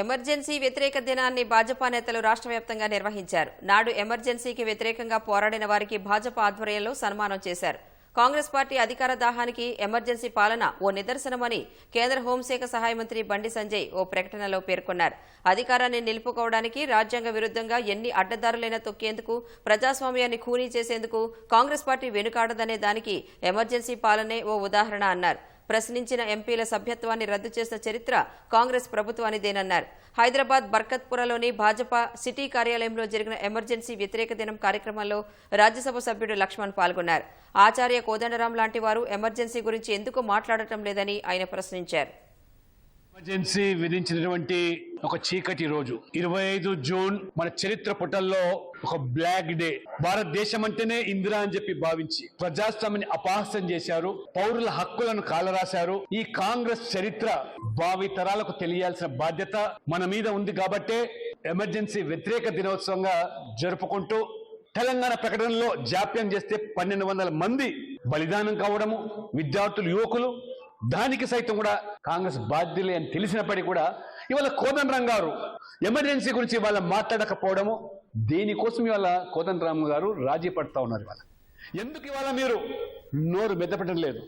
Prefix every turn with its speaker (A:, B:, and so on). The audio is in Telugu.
A: ఎమర్జెన్సీ వ్యతిరేక దినాన్ని భాజపా నేతలు రాష్ట్ర వ్యాప్తంగా నిర్వహించారు. నాడు ఎమర్జెన్సీకి వ్యతిరేకంగా పోరాడిన వారికి భాజపా ఆధ్వర్యంలో సన్మానం చేశారు. కాంగ్రెస్ పార్టీ అధికార దాహానికి ఎమర్జెన్సీ పాలన ఓ నిదర్శనమని కేంద్ర హోంశాఖ సహాయ మంత్రి బండి సంజయ్ ఓ ప్రకటనలో పేర్కొన్నారు. అధికారాన్ని నిలుపుకోవడానికి రాజ్యాంగ విరుద్ధంగా ఎన్ని అడ్డదారులైనా తొక్కేందుకు ప్రజాస్వామ్యాన్ని ఖూనీ చేసేందుకు కాంగ్రెస్ పార్టీ వెనుకాడదనే దానికి ఎమర్జెన్సీ పాలనే ఓ ఉదాహరణ అన్నారు. ప్రశ్నించిన ఎంపీల సభ్యత్వాన్ని రద్దు చేసిన చరిత్ర కాంగ్రెస్ ప్రభుత్వానిదేనన్నారు. హైదరాబాద్ బర్కత్పురలోని భాజపా సిటీ కార్యాలయంలో జరిగిన ఎమర్జెన్సీ వ్యతిరేక దినం కార్యక్రమంలో రాజ్యసభ సభ్యుడు లక్ష్మణ్ పాల్గొన్నారు. ఆచార్య కోదండరాం లాంటి వారు ఎమర్జెన్సీ గురించి ఎందుకు మాట్లాడటం లేదని ఆయన ప్రశ్నించారు.
B: ఎమర్జెన్సీ విధించినటువంటి ఒక చీకటి రోజు. ఇరవై ఐదు జూన్ మన చరిత్ర పుటల్లో ఒక బ్లాక్ డే. భారతదేశం అంటేనే ఇందిరా అని చెప్పి భావించి ప్రజాస్వామ్యాన్ని అపహాస్యం చేశారు. పౌరుల హక్కులను కాలరాశారు. ఈ కాంగ్రెస్ చరిత్ర భావి తరాలకు తెలియాల్సిన బాధ్యత మన మీద ఉంది కాబట్టే ఎమర్జెన్సీ వ్యతిరేక దినోత్సవంగా జరుపుకుంటూ తెలంగాణ ప్రకటనలో జాప్యం చేస్తే పన్నెండు వందల మంది బలిదానం కావడము విద్యార్థులు యువకులు దానికి సైతం కూడా కాంగ్రెస్ బాధ్యులే అని తెలిసినప్పటికీ కూడా ఇవాళ కోదండరాం గారు ఎమర్జెన్సీ గురించి ఇవాళ మాట్లాడకపోవడము దేనికోసం ఇవాళ కోదండరామ్ గారు రాజీ పడతా ఉన్నారు ఇవాళ? ఎందుకు ఇవాళ మీరు నోరు మెద్దపడడం లేదు?